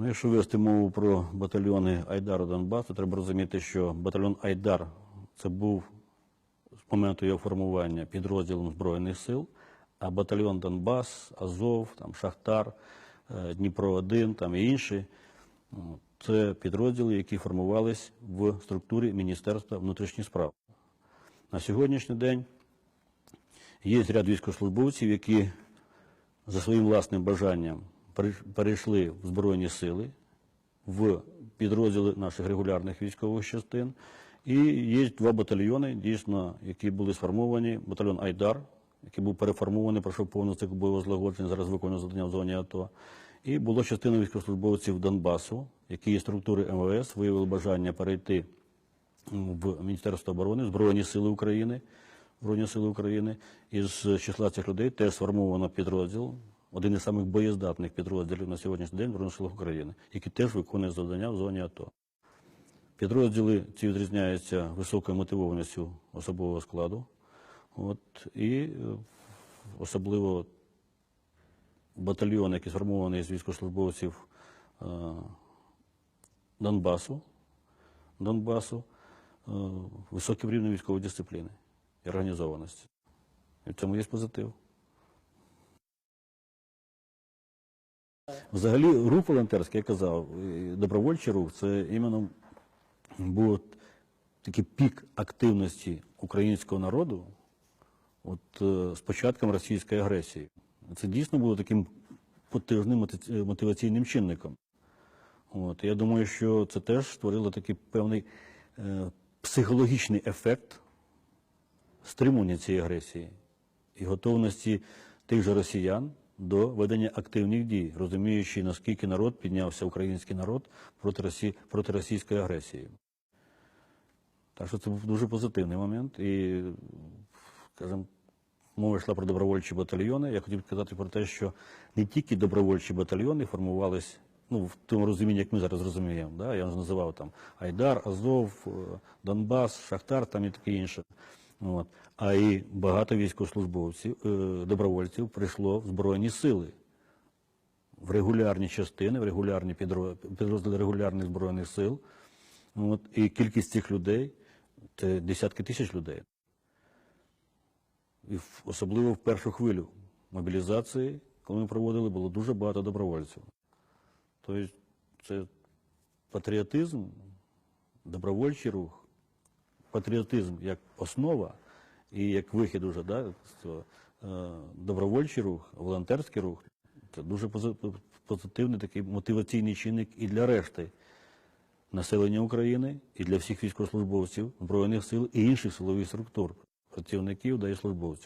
Ну, якщо вести мову про батальйони Айдару Донбас, то треба розуміти, що батальйон Айдар це був з моменту його формування підрозділом Збройних сил, а батальйон Донбас, Азов, там, Шахтар, е, Дніпро 1 там і інші ну, це підрозділи, які формувались в структурі Міністерства внутрішніх справ. На сьогоднішній день є ряд військовослужбовців, які за своїм власним бажанням перейшли в Збройні сили, в підрозділи наших регулярних військових частин. І є два батальйони, дійсно, які були сформовані. Батальйон Айдар, який був переформований, пройшов повну цикл бойового злагодження, зараз виконує завдання в зоні АТО. І було частина військовослужбовців Донбасу, які є структури МВС, виявили бажання перейти в Міністерство оборони, Збройні Сили України, Збройні Сили України. Із числа цих людей теж сформовано підрозділ, один із самих боєздатних підрозділів на сьогоднішній день Збройних Сил України, який теж виконує завдання в зоні АТО. Підрозділи ці відрізняються високою мотивованістю особового складу. От, і е, особливо батальйон, який сформований з військовослужбовців е, Донбасу, Донбасу, е, високим рівнем військової дисципліни і організованості. І в цьому є позитив. Взагалі, рух волонтерський, я казав, добровольчий рух це іменно був такий пік активності українського народу от, е, з початком російської агресії. Це дійсно було таким потужним мотиваційним чинником. От, я думаю, що це теж створило такий певний е, психологічний ефект стримування цієї агресії і готовності тих же росіян до ведення активних дій, розуміючи, наскільки народ піднявся, український народ проти, Росії, проти російської агресії. Так що це був дуже позитивний момент. І, скажімо, мова йшла про добровольчі батальйони. Я хотів сказати про те, що не тільки добровольчі батальйони формувались, ну, в тому розумінні, як ми зараз розуміємо. Да? Я називав там Айдар, Азов, е, Донбас, Шахтар там і таке інше. От. А і багато військовослужбовців, е, добровольців прийшло в Збройні сили в регулярні частини, в регулярні підрозділи регулярних збройних сил. От, і кількість цих людей це десятки тисяч людей. І особливо в першу хвилю мобілізації, коли ми проводили, було дуже багато добровольців. Тобто це патріотизм, добровольчий рух, патріотизм як основа і як вихід уже, да, з цього, е, добровольчий рух, волонтерський рух це дуже позитивний такий мотиваційний чинник і для решти населення України, і для всіх військовослужбовців Збройних сил і інших силових структур, працівників да і службовців.